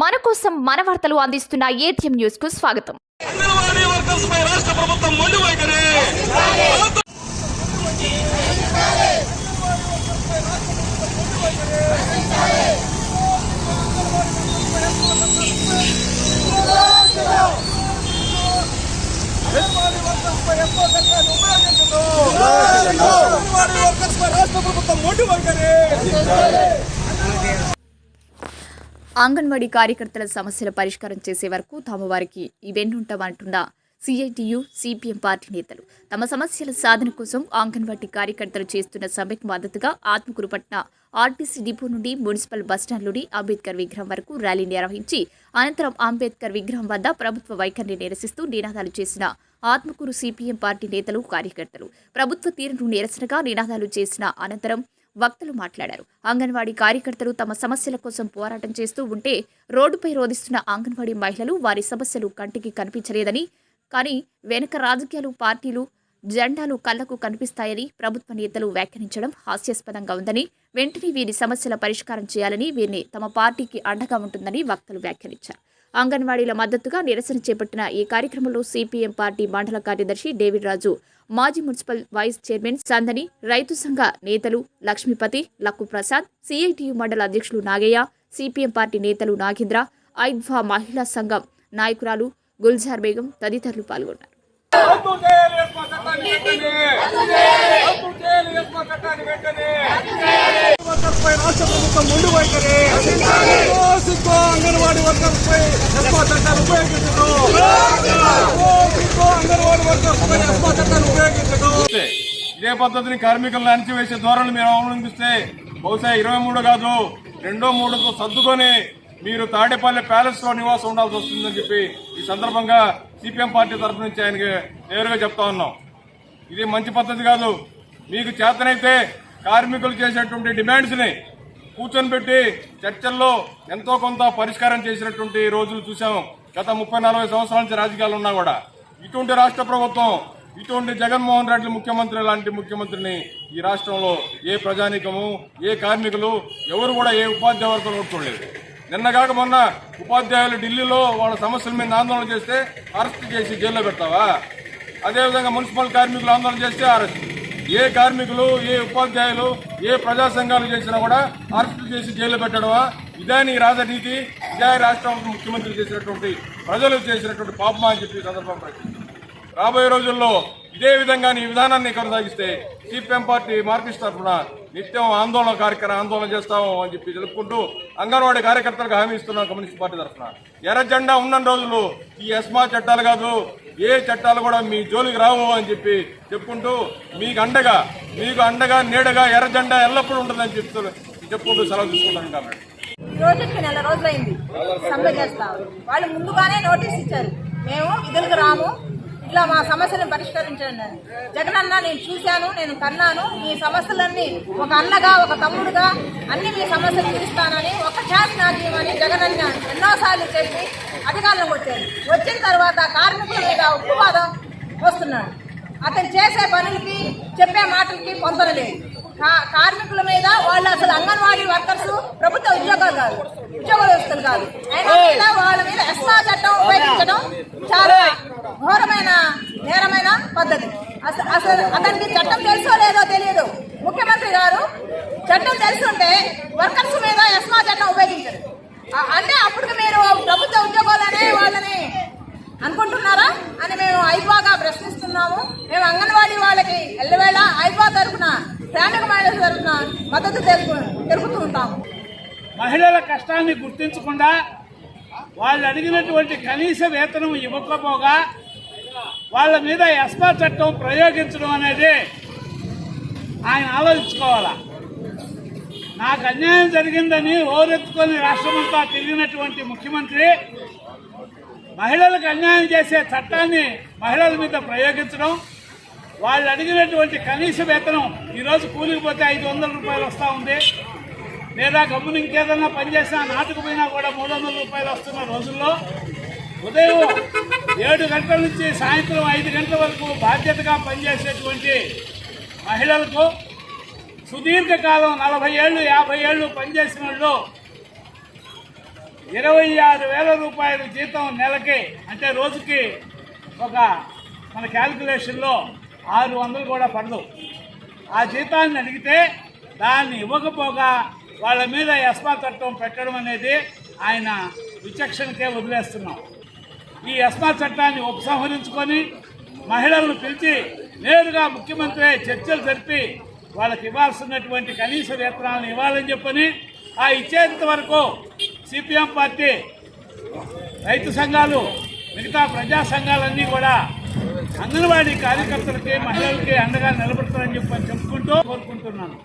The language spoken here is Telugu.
మన కోసం మన వార్తలు అందిస్తున్న ఏటీఎం న్యూస్కు స్వాగతం. రాష్ట్ర ప్రభుత్వం మొండి వైఖరి అంగన్వాడీ వర్కర్స్ పై ఎంతో చట్టాన్ని ఉపయోగించదు. అంగన్వాడీ వర్కర్స్ పై రాష్ట్ర ప్రభుత్వం మొండి వైఖరి అంగన్వాడీ కార్యకర్తల సమస్యల పరిష్కారం చేసే వరకు తాము వారికి ఇవెన్నుంటామంటున్న సిఐటియు సిపిఎం పార్టీ నేతలు. తమ సమస్యల సాధన కోసం అంగన్వాడీ కార్యకర్తలు చేస్తున్న సమ్మెకు మద్దతుగా ఆత్మకూరు పట్న ఆర్టీసీ డిపో నుండి మున్సిపల్ బస్టాండ్లోని నుండి అంబేద్కర్ విగ్రహం వరకు ర్యాలీ నిర్వహించి అనంతరం అంబేద్కర్ విగ్రహం వద్ద ప్రభుత్వ వైఖరిని నిరసిస్తూ నినాదాలు చేసిన ఆత్మకూరు సిపిఎం పార్టీ నేతలు కార్యకర్తలు. ప్రభుత్వ తీరును నిరసనగా నినాదాలు చేసిన అనంతరం వక్తలు మాట్లాడారు. అంగన్వాడీ కార్యకర్తలు తమ సమస్యల కోసం పోరాటం చేస్తూ ఉంటే రోడ్డుపై రోధిస్తున్న అంగన్వాడీ మహిళలు వారి సమస్యలు కంటికి కనిపించలేదని కానీ వెనుక రాజకీయాలు పార్టీలు జెండాలు కళ్ళకు కనిపిస్తాయని ప్రభుత్వ నేతలు వ్యాఖ్యానించడం హాస్యాస్పదంగా ఉందని వెంటనే వీరి సమస్యల పరిష్కారం చేయాలని వీరిని తమ పార్టీకి అండగా ఉంటుందని వక్తలు వ్యాఖ్యానించారు. అంగన్వాడీల మద్దతుగా నిరసన చేపట్టిన ఈ కార్యక్రమంలో సిపిఎం పార్టీ మండల కార్యదర్శి డేవిడ్ రాజు మాజీ మున్సిపల్ వైస్ చైర్మన్ సందని రైతు సంఘ నేతలు లక్ష్మీపతి లక్కు ప్రసాద్ సిఐటియు మండల అధ్యక్షులు నాగయ్య సిపిఎం పార్టీ నేతలు నాగేంద్ర ఐద్వా మహిళా సంఘం నాయకురాలు గుల్జార్ బేగం తదితరులు పాల్గొన్నారు. రాష్ట్ర ప్రభుత్వం ముందు వైఖరి. అంగన్వాడీ ఇదే పద్ధతిని కార్మికులను అణచివేసే ధోరణి మీరు అవలంబిస్తే బహుశా ఇరవై మూడు కాదు రెండో మూడుతో సర్దుకొని మీరు తాడేపల్లి ప్యాలెస్లో నివాసం ఉండాల్సి వస్తుందని చెప్పి ఈ సందర్భంగా సిపిఎం పార్టీ తరఫు నుంచి ఆయనకి నేరుగా చెప్తా ఉన్నాం. ఇది మంచి పద్ధతి కాదు. మీకు చేతనైతే కార్మికులు చేసేటువంటి డిమాండ్స్ని కూర్చొని పెట్టి చర్చల్లో ఎంతో కొంత పరిష్కారం చేసినటువంటి రోజులు చూసాము గత ముప్పై నలభై సంవత్సరాల నుంచి రాజకీయాలు ఉన్నా కూడా. ఇటువంటి రాష్ట్ర ప్రభుత్వం ఇటువంటి జగన్మోహన్ రెడ్డి ముఖ్యమంత్రి లాంటి ముఖ్యమంత్రిని ఈ రాష్ట్రంలో ఏ ప్రజానీకము ఏ కార్మికులు ఎవరు కూడా ఏ ఉపాధ్యాయ వర్గం చూడలేదు నిన్న కాక మొన్న ఉపాధ్యాయులు ఢిల్లీలో వాళ్ళ సమస్యల మీద ఆందోళన చేస్తే అరెస్ట్ చేసి జైల్లో పెడతావా? అదేవిధంగా మున్సిపల్ కార్మికులు ఆందోళన చేస్తే అరెస్ట్. ఏ కార్మికులు ఏ ఉపాధ్యాయులు ఏ ప్రజా సంఘాలు చేసినా కూడా అరెస్టు చేసి జైలు పెట్టడమా? ఇదే నీ రాజనీతి ఇదే రాష్ట్రం ముఖ్యమంత్రి చేసినటువంటి ప్రజలు చేసినటువంటి పాపమా అని చెప్పి సందర్భం సందర్భంగా రాబోయే రోజుల్లో ఇదే విధంగా నీ విధానాన్ని కొనసాగిస్తే సిపిఎం పార్టీ మార్కిస్ట్ తరఫున నిత్యం ఆందోళన కార్యక్రమం ఆందోళన చేస్తాము అని చెప్పి తెలుపుకుంటూ అంగన్వాడీ కార్యకర్తలకు హామీ ఇస్తున్నాం కమ్యూనిస్ట్ పార్టీ తరఫున. ఎర్ర జెండా ఉన్న రోజులు ఈ ఎస్మా చట్టాలు కాదు ఏ చట్టాలు కూడా మీ జోలికి రావు అని చెప్పి చెప్పుకుంటూ మీకు అండగా మీకు అండగా నీడగా ఎర్రజెండా ఎల్లప్పుడూ ఉంటుందని చెప్తూ చెప్పుకుంటూ సెలవు తీసుకుంటాను కాబట్టి ఈ రోజుకి నెల రోజులైంది. సమ్మె చేస్తాం. వాళ్ళు ముందుగానే నోటీస్ ఇచ్చారు. మేము విధులకు రాము. ఇట్లా మా సమస్యలను పరిష్కరించండి అని. జగనన్న నేను చూశాను నేను కన్నాను. మీ సమస్యలన్నీ ఒక అన్నగా ఒక తమ్ముడుగా అన్ని మీ సమస్యలు తీరుస్తానని ఒక ఛాన్స్ నాకు జగనన్న ఎన్నోసార్లు చెప్పి అధికారంలోకి వచ్చారు వచ్చిన తర్వాత కార్మికుల మీద ఉక్కువాదం వస్తున్నాడు. అతను చేసే పనులకి చెప్పే మాటలకి పొందలేదు కా- కార్మికుల మీద వాళ్ళు అసలు అంగన్వాడీ వర్కర్స్ ప్రభుత్వ ఉద్యోగాలు కాదు ఉద్యోగస్తులు కాదు. అయినా వాళ్ళ మీద ఎస్మా చట్టం ఉపయోగించడం చాలా ఘోరమైన నేరమైన పద్ధతి. అసలు అసలు అతనికి చట్టం తెలుసో లేదో తెలియదు ముఖ్యమంత్రి గారు చట్టం తెలుసుంటే వర్కర్స్ మీద ఎస్మా చట్టం ఉపయోగించరు. అంటే అప్పుడు మీరు ప్రభుత్వ ఉద్యోగాలనే వాళ్ళని అనుకుంటున్నారా అని మేము ఐబాగా ప్రశ్నిస్తున్నాము. మేము అంగన్వాడీ వాళ్ళకి ఎల్లవేళ ఐబా తరఫున శ్రామిక మహిళల తరఫున మద్దతు తెలుపు తెలుపుతూ ఉంటాము. మహిళల కష్టాన్ని గుర్తించకుండా వాళ్ళు అడిగినటువంటి కనీస వేతనం ఇవ్వకపోగా వాళ్ళ మీద ఎస్పా చట్టం ప్రయోగించడం అనేది ఆయన ఆలోచించుకోవాలా? నాకు అన్యాయం జరిగిందని ఓరెత్తుకొని రాష్ట్రమంతా తిరిగినటువంటి ముఖ్యమంత్రి మహిళలకు అన్యాయం చేసే చట్టాన్ని మహిళల మీద ప్రయోగించడం వాళ్ళు అడిగినటువంటి కనీస వేతనం ఈరోజు కూలికి పోతే ఐదు వందల రూపాయలు వస్తూ ఉంది. లేదా గమ్మున ఇంకేదన్నా పనిచేసినా నాటుకుపోయినా కూడా మూడు వందల రూపాయలు వస్తున్న రోజుల్లో ఉదయం ఏడు గంటల నుంచి సాయంత్రం ఐదు గంటల వరకు బాధ్యతగా పనిచేసేటువంటి మహిళలకు సుదీర్ఘకాలం నలభై ఏళ్ళు యాభై ఏళ్ళు పనిచేసిన వాళ్ళు ఇరవై ఆరు వేల రూపాయల జీతం నెలకి అంటే రోజుకి ఒక మన క్యాల్కులేషన్లో ఆరు వందలు కూడా పడదు. ఆ జీతాన్ని అడిగితే దాన్ని ఇవ్వకపోగా వాళ్ళ మీద ఎస్మా చట్టం పెట్టడం అనేది ఆయన విచక్షణకే వదిలేస్తున్నాం. ఈ ఎస్మా చట్టాన్ని ఉపసంహరించుకొని మహిళలను పిలిచి నేరుగా ముఖ్యమంత్రి చర్చలు జరిపి వాళ్ళకి ఇవ్వాల్సినటువంటి కనీస వేతనాలను ఇవ్వాలని చెప్పని ఆ ఇచ్చేంత వరకు సిపిఎం పార్టీ రైతు సంఘాలు మిగతా ప్రజా సంఘాలన్నీ కూడా అంగన్వాడీ కార్యకర్తలకి మహిళలకి అండగా నిలబడతారని చెప్పని చెప్పుకుంటూ కోరుకుంటున్నాను.